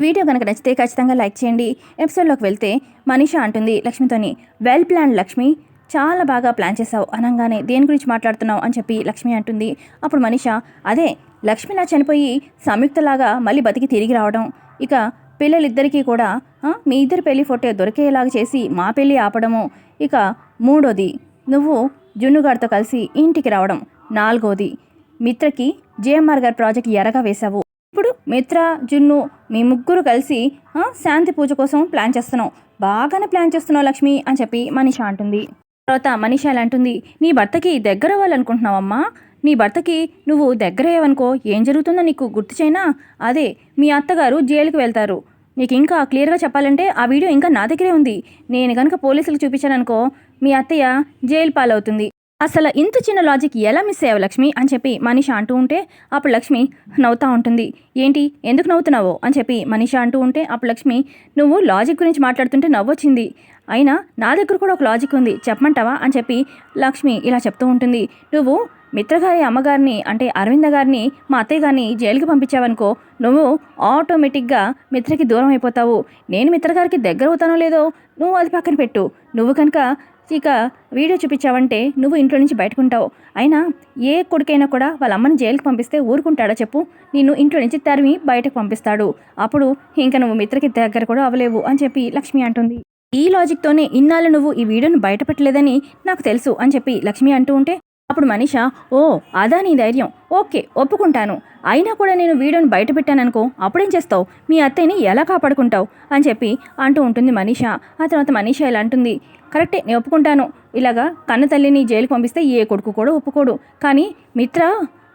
Video కనుక నచ్చితే ఖచ్చితంగా లైక్ చేయండి. ఎపిసోడ్లోకి వెళ్తే మనీష అంటుంది లక్ష్మితోని వెల్ ప్లాన్ లక్ష్మి చాలా బాగా ప్లాన్ చేసావు అనగానే దేని గురించి మాట్లాడుతున్నావు? అని చెప్పి లక్ష్మి అంటుంది. అప్పుడు మనీష అదే లక్ష్మిలా చనిపోయి సంయుక్తలాగా మళ్ళీ బతికి తిరిగి రావడం. ఇక పిల్లలిద్దరికీ కూడా మీ ఇద్దరి పెళ్ళి ఫోటో దొరికేలాగా చేసి మా పెళ్ళి ఆపడము. ఇక మూడోది నువ్వు జున్నుగాడితో కలిసి ఇంటికి రావడం. నాలుగోది మిత్రకి జేఎంఆర్ గారి ప్రాజెక్ట్ ఎరగా వేశావు. ఇప్పుడు మిత్ర జున్ను మీ ముగ్గురు కలిసి శాంతి పూజ కోసం ప్లాన్ చేస్తున్నాం. బాగానే ప్లాన్ చేస్తున్నావు లక్ష్మి అని చెప్పి మనిష అంటుంది. తర్వాత మనిష ఎలా అంటుంది నీ భర్తకి దగ్గర అవ్వాలనుకుంటున్నావమ్మా? నీ భర్తకి నువ్వు దగ్గరయ్యావనుకో ఏం జరుగుతుందో నీకు గుర్తు చేయనా? అదే మీ అత్తగారు జైలుకి వెళ్తారు. నీకు ఇంకా క్లియర్గా చెప్పాలంటే ఆ వీడియో ఇంకా నా దగ్గరే ఉంది. నేను కనుక పోలీసులకు చూపించాననుకో మీ అత్తయ్య జైలు పాలవుతుంది. అసలు ఇంత చిన్న లాజిక్ ఎలా మిస్ అయ్యావు లక్ష్మి? అని చెప్పి మనీష అంటూ ఉంటే అప్పుడు లక్ష్మి నవ్వుతూ ఉంటుంది. ఏంటి? ఎందుకు నవ్వుతున్నావో? అని చెప్పి మనీష అంటూ ఉంటే అప్పుడు లక్ష్మి నువ్వు లాజిక్ గురించి మాట్లాడుతుంటే నవ్వొచ్చింది. అయినా నా దగ్గర కూడా ఒక లాజిక్ ఉంది. చెప్పమంటావా? అని చెప్పి లక్ష్మి ఇలా చెప్తూ ఉంటుంది. నువ్వు మిత్రగారి అమ్మగారిని అంటే అరవింద గారిని మా అత్తయ్య గారిని జైలుకి పంపించావనుకో నువ్వు ఆటోమేటిక్గా మిత్రకి దూరం అయిపోతావు. నేను మిత్రగారికి దగ్గర అవుతానో లేదో నువ్వు అది పక్కన పెట్టు. నువ్వు కనుక ఇక వీడియో చూపించావంటే నువ్వు ఇంట్లో నుంచి బయటకుంటావు. అయినా ఏ కొడుకైనా కూడా వాళ్ళ అమ్మని జైలుకి పంపిస్తే ఊరుకుంటాడా చెప్పు? నిన్ను ఇంట్లో నుంచి తరిమి బయటకు పంపిస్తాడు. అప్పుడు ఇంకా నువ్వు మిత్రకి దగ్గర కూడా అవ్వలేవు అని చెప్పి లక్ష్మి అంటుంది. ఈ లాజిక్తోనే ఇన్నాళ్ళు నువ్వు ఈ వీడియోను బయటపెట్టలేదని నాకు తెలుసు అని చెప్పి లక్ష్మి అంటూ ఉంటే అప్పుడు మనీష ఓ అదా నీ ధైర్యం. ఓకే ఒప్పుకుంటాను. అయినా కూడా నేను వీడియోని బయట పెట్టాననుకో అప్పుడేం చేస్తావు? మీ అత్తయ్యని ఎలా కాపాడుకుంటావు? అని చెప్పి అంటూ ఉంటుంది మనీష. ఆ తర్వాత మనీష ఇలా అంటుంది. కరెక్టే నేను ఒప్పుకుంటాను. ఇలాగా కన్న తల్లిని జైలుకి పంపిస్తే ఏ కొడుకు కూడా ఒప్పుకోడు. కానీ మిత్ర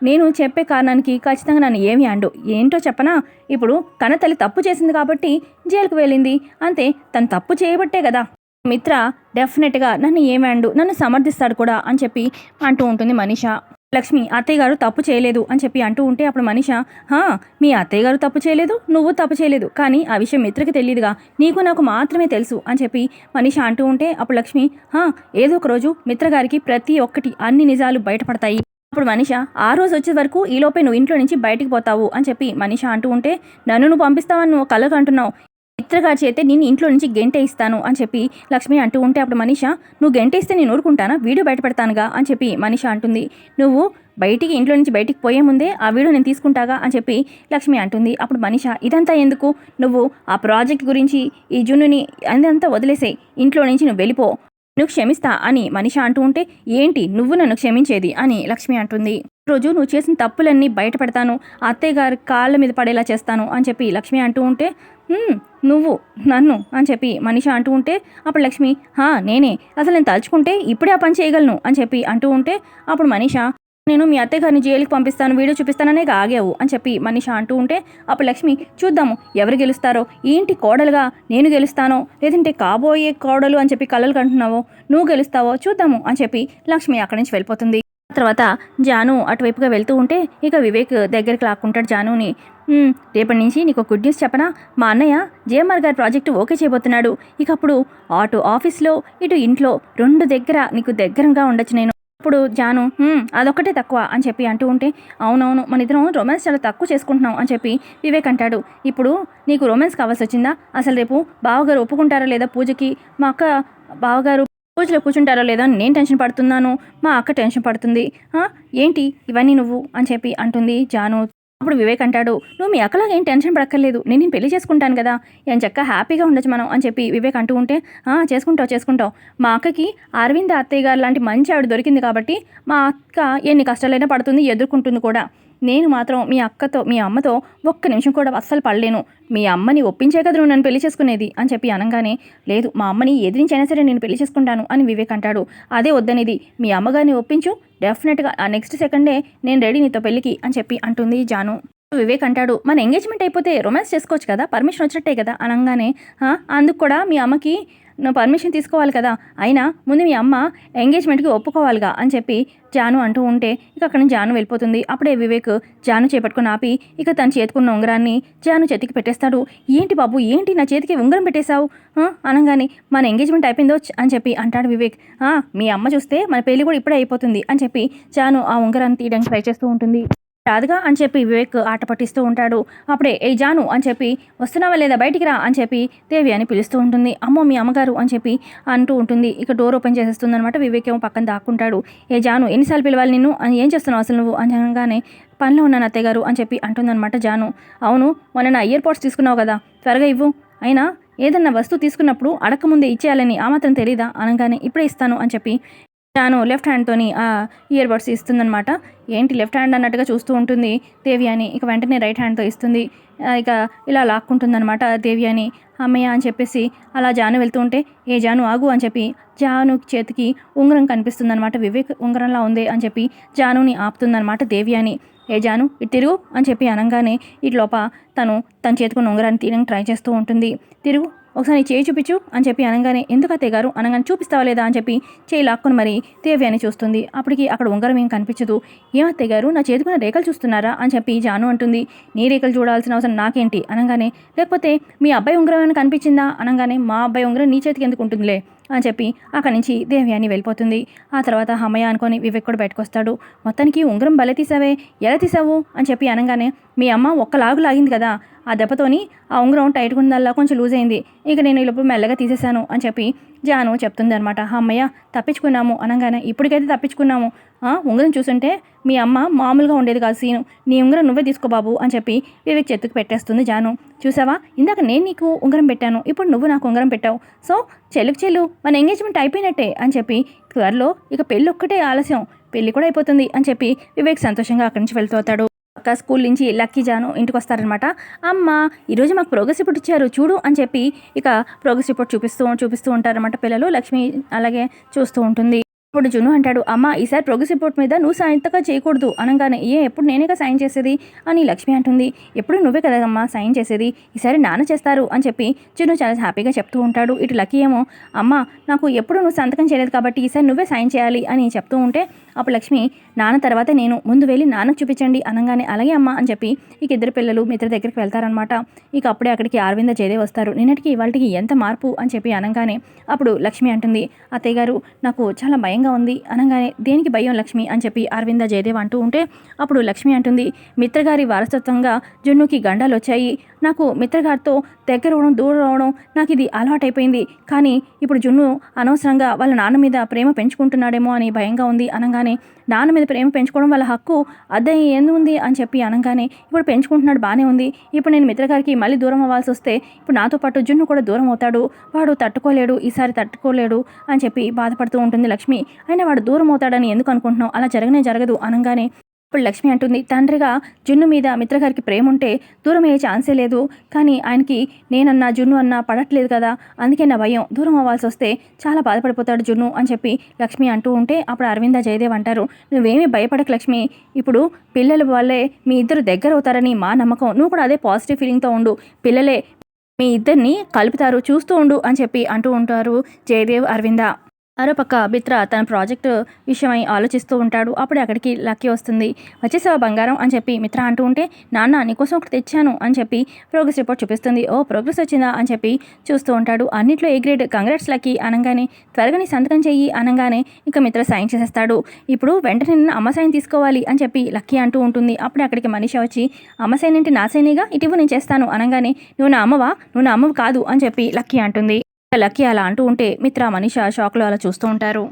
నేను చెప్పే కారణానికి ఖచ్చితంగా నన్ను ఏమి అండు ఏంటో చెప్పనా? ఇప్పుడు కన్న తల్లి తప్పు చేసింది కాబట్టి జైలుకు వెళ్ళింది. అంతే తను తప్పు చేయబట్టే కదా. మిత్ర డెఫినెట్గా నన్ను ఏమండు నన్ను సమర్థిస్తాడు కూడా అని చెప్పి అంటూ ఉంటుంది మనీషా. లక్ష్మి అత్తయ్య గారు తప్పు చేయలేదు అని చెప్పి అంటూ ఉంటే అప్పుడు మనిష హా మీ అత్తయ్య గారు తప్పు చేయలేదు? నువ్వు తప్పు చేయలేదు. కానీ ఆ విషయం మిత్రకి తెలియదుగా. నీకు నాకు మాత్రమే తెలుసు అని చెప్పి మనిష అంటూ ఉంటే అప్పుడు లక్ష్మి హా ఏదో ఒక రోజు మిత్ర గారికి ప్రతి ఒక్కటి అన్ని నిజాలు బయటపడతాయి. అప్పుడు మనిష ఆ రోజు వచ్చే వరకు ఈలోపే నువ్వు ఇంట్లో నుంచి బయటికి పోతావు అని చెప్పి మనిష అంటూ ఉంటే నన్ను నువ్వు పంపిస్తావని నువ్వు కలగంటున్నావు అంటున్నావు మిత్రగారి చేతే నేను ఇంట్లో నుంచి గెంటే ఇస్తాను అని చెప్పి లక్ష్మి అంటూ ఉంటే అప్పుడు మనీష నువ్వు గెంటే ఇస్తే నేను ఊరుకుంటానా? వీడియో బయటపెడతానుగా? అని చెప్పి మనీష అంటుంది. నువ్వు బయటికి ఇంట్లో నుంచి బయటికి పోయే ముందే ఆ వీడియో నేను తీసుకుంటాగా? అని చెప్పి లక్ష్మి అంటుంది. అప్పుడు మనీష ఇదంతా ఎందుకు? నువ్వు ఆ ప్రాజెక్ట్ గురించి ఈ జున్నుని అదంతా వదిలేసేయి. ఇంట్లో నుంచి నువ్వు వెళ్ళిపో. నువ్వు క్షమిస్తా అని మనిష అంటూ ఉంటే ఏంటి? నువ్వు నన్ను క్షమించేది? అని లక్ష్మి అంటుంది. రోజు నువ్వు చేసిన తప్పులన్నీ బయటపెడతాను. అత్తయ్య గారి కాళ్ళ మీద పడేలా చేస్తాను అని చెప్పి లక్ష్మి అంటూ ఉంటే నువ్వు నన్ను అని చెప్పి మనిష అంటూ ఉంటే అప్పుడు లక్ష్మి హా నేనే అసలు నేను తలుచుకుంటే ఇప్పుడే ఆ పని చేయగలను అని చెప్పి అంటూ ఉంటే అప్పుడు మనిష నేను మీ అత్తయ్య గారిని జైలుకి పంపిస్తాను వీడియో చూపిస్తాననే ఆగావు అని చెప్పి మనిష అంటూ ఉంటే అప్పుడు లక్ష్మి చూద్దాము ఎవరు గెలుస్తారో ఏంటి కోడలుగా నేను గెలుస్తానో లేదంటే కాబోయే కోడలు అని చెప్పి కలలు కంటున్నావో నువ్వు గెలుస్తావో చూద్దాము అని చెప్పి లక్ష్మి అక్కడి నుంచి వెళ్ళిపోతుంది. తర్వాత జాను అటువైపుగా వెళ్తూ ఉంటే ఇక వివేక్ దగ్గరికి లాక్కుంటాడు జానుని. రేపటి నుంచి నీకు గుడ్ న్యూస్ చెప్పనా? మా అన్నయ్య జేఎంఆర్ గారి ప్రాజెక్టు ఓకే చేయబోతున్నాడు. ఇక అప్పుడు అటు ఆఫీస్లో ఇటు ఇంట్లో రెండు దగ్గర నీకు దగ్గరగా ఉండొచ్చు నేను. అప్పుడు జాను అదొక్కటే తక్కువ అని చెప్పి అంటూ ఉంటే అవునవును మన ఇద్దరం రొమాన్స్ చాలా తక్కువ చేసుకుంటున్నాం అని చెప్పి వివేక్ అంటాడు. ఇప్పుడు నీకు రొమాన్స్ కావాల్సి వచ్చిందా? అసలు రేపు బావగారు ఒప్పుకుంటారా లేదా పూజకి? మా అక్క బావగారు పూజలో కూర్చుంటారో లేదో నేను టెన్షన్ పడుతున్నాను మా అక్క టెన్షన్ పడుతుంది. ఏంటి? ఇవన్నీ నువ్వు? అని చెప్పి అంటుంది జాను. అప్పుడు వివేక్ అంటాడు నువ్వు మీ అక్కలాగా ఏం టెన్షన్ పడక్కర్లేదు. నేను నేను పెళ్ళి చేసుకుంటాను కదా. ఏం చక్క హ్యాపీగా ఉండొచ్చు మనం? అని చెప్పి వివేక్ అంటూ ఉంటే చేసుకుంటావు చేసుకుంటావు. మా అక్కకి అరవింద్ అత్తయ్య గారు లాంటి మంచి ఆవిడ దొరికింది కాబట్టి మా అక్క ఎన్ని కష్టాలైనా పడుతుంది ఎదుర్కొంటుంది కూడా. నేను మాత్రం మీ అక్కతో మీ అమ్మతో ఒక్క నిమిషం కూడా అస్సలు పడలేను. మీ అమ్మని ఒప్పించే కదా నువ్వు నన్ను పెళ్ళి చేసుకునేది? అని చెప్పి అనగానే లేదు మా అమ్మని ఎదిరించైనా సరే నేను పెళ్ళి చేసుకుంటాను అని వివేక్ అంటాడు. అదే వద్దనేది. మీ అమ్మగారిని ఒప్పించు డెఫినెట్గా ఆ నెక్స్ట్ సెకండే నేను రెడీ నీతో పెళ్ళికి అని చెప్పి అంటుంది జాను. వివేక్ అంటాడు మన ఎంగేజ్మెంట్ అయిపోతే రొమాన్స్ చేసుకోవచ్చు కదా పర్మిషన్ వచ్చినట్టే కదా అనగానే అందుకు కూడా మీ అమ్మకి నువ్వు పర్మిషన్ తీసుకోవాలి కదా. అయినా ముందు మీ అమ్మ ఎంగేజ్మెంట్కి ఒప్పుకోవాలిగా అని చెప్పి జాను అంటూ ఉంటే ఇక అక్కడ నుంచి జాను వెళ్ళిపోతుంది. అప్పుడే వివేక్ జాను చేపట్టుకుని ఆపి ఇక తను చేతుకున్న ఉంగరాన్ని జాను చేతికి పెట్టేస్తాడు. ఏంటి బాబు ఏంటి నా చేతికి ఉంగరం పెట్టేశావు? అనగానే మన ఎంగేజ్మెంట్ అయిపోయిందో అని చెప్పి అంటాడు వివేక్. మీ అమ్మ చూస్తే మన పెళ్ళి కూడా ఇప్పుడే అయిపోతుంది అని చెప్పి జాను ఆ ఉంగరాన్ని తీయడానికి ట్రై చేస్తూ ఉంటుంది. రాదుగా అని చెప్పి వివేక్ ఆట పట్టిస్తూ ఉంటాడు. అప్పుడే ఏ జాను అని చెప్పి వస్తున్నావా లేదా బయటికి రా అని చెప్పి దేవి అని పిలుస్తూ ఉంటుంది. అమ్మో మీ అమ్మగారు అని చెప్పి అంటూ ఉంటుంది. ఇక డోర్ ఓపెన్ చేసేస్తుంది అనమాట వివేక్ ఏమో పక్కన దాక్కుంటాడు. ఏ జాను ఎన్నిసార్లు పిలవాలి నిన్ను? అని ఏం చేస్తున్నావు అసలు నువ్వు? అని అనగానే పనిలో ఉన్నాను అత్తయ్య గారు అని చెప్పి అంటుందన్నమాట జాను. అవును మొన్న నా ఇయర్ పోడ్స్ తీసుకున్నావు కదా త్వరగా ఇవ్వు. అయినా ఏదన్నా వస్తువు తీసుకున్నప్పుడు అడకముందే ఇచ్చేయాలని ఆ మాత్రం తెలీదా? అనగానే ఇప్పుడే ఇస్తాను అని చెప్పి తాను లెఫ్ట్ హ్యాండ్తోని ఆ ఇయర్ బడ్స్ ఇస్తుందనమాట ఏంటి లెఫ్ట్ హ్యాండ్ అన్నట్టుగా చూస్తూ ఉంటుంది దేవి అని ఇక వెంటనే రైట్ హ్యాండ్తో ఇస్తుంది. ఇక ఇలా లాక్కుంటుందనమాట దేవి అని అమ్మయ్య అని చెప్పేసి అలా జాను వెళ్తూ ఉంటే ఏ జాను ఆగు అని చెప్పి జాను చేతికి ఉంగరం కనిపిస్తుందనమాట వివేక్ ఉంగరంలా ఉంది అని చెప్పి జానుని ఆపుతుందనమాట దేవి అని ఏ జాను ఇటు తిరుగు అని చెప్పి అనగానే ఇటు లోప తను తన చేతుకున్న ఉంగరాన్ని తీయడానికి ట్రై చేస్తూ ఉంటుంది. తిరుగు ఒకసారి చేయి చూపించు అని చెప్పి అనగానే ఎందుకు అత్తయ్య గారు? అనగానే చూపిస్తావా లేదా? అని చెప్పి చేయి లాక్కొని మరి దేవి అని చూస్తుంది. అప్పటికి అక్కడ ఉంగరం ఏం కనిపించదు. ఏం గారు? నా చేతికున్న రేఖలు చూస్తున్నారా? అని చెప్పి జాను అంటుంది. నీ రేఖలు చూడాల్సిన అవసరం నాకేంటి? అనగానే లేకపోతే మీ అబ్బాయి ఉంగరం ఏమైనా కనిపించిందా? అనగానే మా అబ్బాయి ఉంగరం నీ చేతికి ఎందుకు ఉంటుందిలే? అని చెప్పి అక్కడి నుంచి దేవ్యాన్ని వెళ్ళిపోతుంది. ఆ తర్వాత హమయ్య అనుకొని వివేక్ కూడా బయటకొస్తాడు. మొత్తానికి ఉంగరం భలే తీసావే. ఎలా తీసావు? అని చెప్పి అనగానే మీ అమ్మ ఒక్క లాగు లాగింది కదా. ఆ దెబ్బతోని ఆ ఉంగరం టైట్గా ఉందల్లా కొంచెం లూజ్ అయింది. ఇక నేను ఈ మెల్లగా తీసేశాను అని చెప్పి జాను చెప్తుంది అనమాట అమ్మయ్య తప్పించుకున్నాము అనగానే ఇప్పటికైతే తప్పించుకున్నాము. ఆ, ఉంగరం చూసుంటే మీ అమ్మ మామూలుగా ఉండేది కాదు సీను. నీ ఉంగరం నువ్వే తీసుకో బాబు అని చెప్పి వివేక్ చేతికి పెట్టేస్తుంది జాను. చూసావా? ఇందాక నేను నీకు ఉంగరం పెట్టాను. ఇప్పుడు నువ్వు నాకు ఉంగరం పెట్టావు. సో చెల్లుకు చెల్లు మన ఎంగేజ్మెంట్ అయిపోయినట్టే అని చెప్పి త్వరలో ఇక పెళ్ళి ఒక్కటే ఆలస్యం. పెళ్ళి కూడా అయిపోతుంది అని చెప్పి వివేక్ సంతోషంగా అక్కడి నుంచి వెళ్తాడు అక్క స్కూల్ నుంచి లక్కీ జాను ఇంటికి వస్తారనమాట. అమ్మ ఈరోజు మాకు ప్రోగ్రెస్ రిపోర్ట్ ఇచ్చారు చూడు అని చెప్పి ఇక ప్రోగ్రెస్ రిపోర్ట్ చూపిస్తూ చూపిస్తూ ఉంటారనమాట పిల్లలు. లక్ష్మి అలాగే చూస్తూ ఉంటుంది. ఇప్పుడు జును అంటాడు అమ్మ ఈసారి ప్రోగ్రెస్ రిపోర్ట్ మీద నువ్వు సాయంతగా చేయకూడదు అనగానే ఏ ఎప్పుడు నేనేగా సైన్ చేసేది? అని లక్ష్మి అంటుంది ఎప్పుడు నువ్వే కదమ్మా సైన్ చేసేది? ఈసారి నాన్న చేస్తారు అని చెప్పి జును చాలా హ్యాపీగా చెప్తూ ఉంటాడు. ఇటు లక్కీ ఏమో అమ్మ నాకు ఎప్పుడు నువ్వు సంతకం చేయలేదు కాబట్టి ఈసారి నువ్వే సైన్ చేయాలి అని చెప్తూ ఉంటే అప్పుడు లక్ష్మి నాన్న తర్వాత నేను ముందు వెళ్ళి నాన్నకు చూపించండి అనగానే అలాగే అమ్మ అని చెప్పి ఇక ఇద్దరు పిల్లలు మిత్ర దగ్గరికి వెళ్తారనమాట ఇక అప్పుడే అక్కడికి అరవింద జయదేవ్ వస్తారు. నిన్నటికి ఇవాళకి ఎంత మార్పు? అని చెప్పి అనగానే అప్పుడు లక్ష్మి అంటుంది అత్తయ్య గారు నాకు చాలా భయంగా ఉంది. అనగానే దేనికి భయం లక్ష్మి అని చెప్పి అరవింద జయదేవ్ అంటూ ఉంటే అప్పుడు లక్ష్మి అంటుంది మిత్రగారి వారసత్వంగా జున్నుకి గండాలు వచ్చాయి. నాకు మిత్రగారితో దగ్గర అవడం దూరం అవడం నాకు ఇది అలవాటైపోయింది. కానీ ఇప్పుడు జున్ను అనవసరంగా వాళ్ళ నాన్న మీద ప్రేమ పెంచుకుంటున్నాడేమో అని భయంగా ఉంది అనగానే నాన్న మీద ప్రేమ పెంచుకోవడం వాళ్ళ హక్కు అద్దె ఏంది ఉంది అని చెప్పి అనగానే ఇప్పుడు పెంచుకుంటున్నాడు బాగానే ఉంది. ఇప్పుడు నేను మిత్రగారికి మళ్ళీ దూరం అవ్వాల్సి వస్తే ఇప్పుడు నాతో పాటు జున్ను కూడా దూరం అవుతాడు. వాడు తట్టుకోలేడు ఈసారి తట్టుకోలేడు అని చెప్పి బాధపడుతూ ఉంటుంది లక్ష్మి. అయినా వాడు దూరం అవుతాడని ఎందుకు అనుకుంటున్నావు? అలా జరగనే జరగదు అనగానే ఇప్పుడు లక్ష్మి అంటుంది తండ్రిగా జున్ను మీద మిత్రగారికి ప్రేమ ఉంటే దూరం అయ్యే ఛాన్సే లేదు. కానీ ఆయనకి నేనన్నా జున్ను అన్నా పడట్లేదు కదా. అందుకే నా భయం. దూరం అవ్వాల్సి వస్తే చాలా బాధపడిపోతాడు జున్ను అని చెప్పి లక్ష్మి అంటూ ఉంటే అప్పుడు అరవింద జయదేవ్ అంటారు నువ్వేమీ భయపడకు లక్ష్మి. ఇప్పుడు పిల్లల వల్లే మీ ఇద్దరు దగ్గర అవుతారని మా నమ్మకం. నువ్వు కూడా అదే పాజిటివ్ ఫీలింగ్తో ఉండు. పిల్లలే మీ ఇద్దరిని కలుపుతారు చూస్తూ ఉండు అని చెప్పి అంటూ ఉంటారు జయదేవ్ అరవింద. మరోపక్క బిత్ర తన ప్రాజెక్టు విషయమై ఆలోచిస్తూ ఉంటాడు. అప్పుడే అక్కడికి లక్కీ వస్తుంది. వచ్చేసావా బంగారం? అని చెప్పి మిత్ర అంటూ ఉంటే నాన్న నీకోసం ఒకటి తెచ్చాను అని చెప్పి ప్రోగ్రెస్ రిపోర్ట్ చూపిస్తుంది. ఓ ప్రోగ్రెస్ వచ్చిందా? అని చెప్పి చూస్తూ ఉంటాడు. అన్నింటిలో ఏ గ్రేడ్? కంగ్రాట్స్ లక్కీ అనగానే త్వరగా నీ సంతకం చెయ్యి అనగానే ఇక మిత్ర సైన్ చేసేస్తాడు. ఇప్పుడు వెంటనే నిన్న అమ్మ సైన్ తీసుకోవాలి అని చెప్పి లక్కీ అంటూ ఉంటుంది. అప్పుడే అక్కడికి మనిషి వచ్చి అమ్మ సైన్ ఏంటి నా సైనేగా? ఇటీవల నేను చేస్తాను అనగానే నువ్వు నా అమ్మవా? నువ్వు నా అమ్మవు కాదు అని చెప్పి లక్కీ అంటుంది. లక్కీ అలా అంటూ ఉంటే మిత్ర మనీష షాక్లో అలా చూస్తూ ఉంటారు.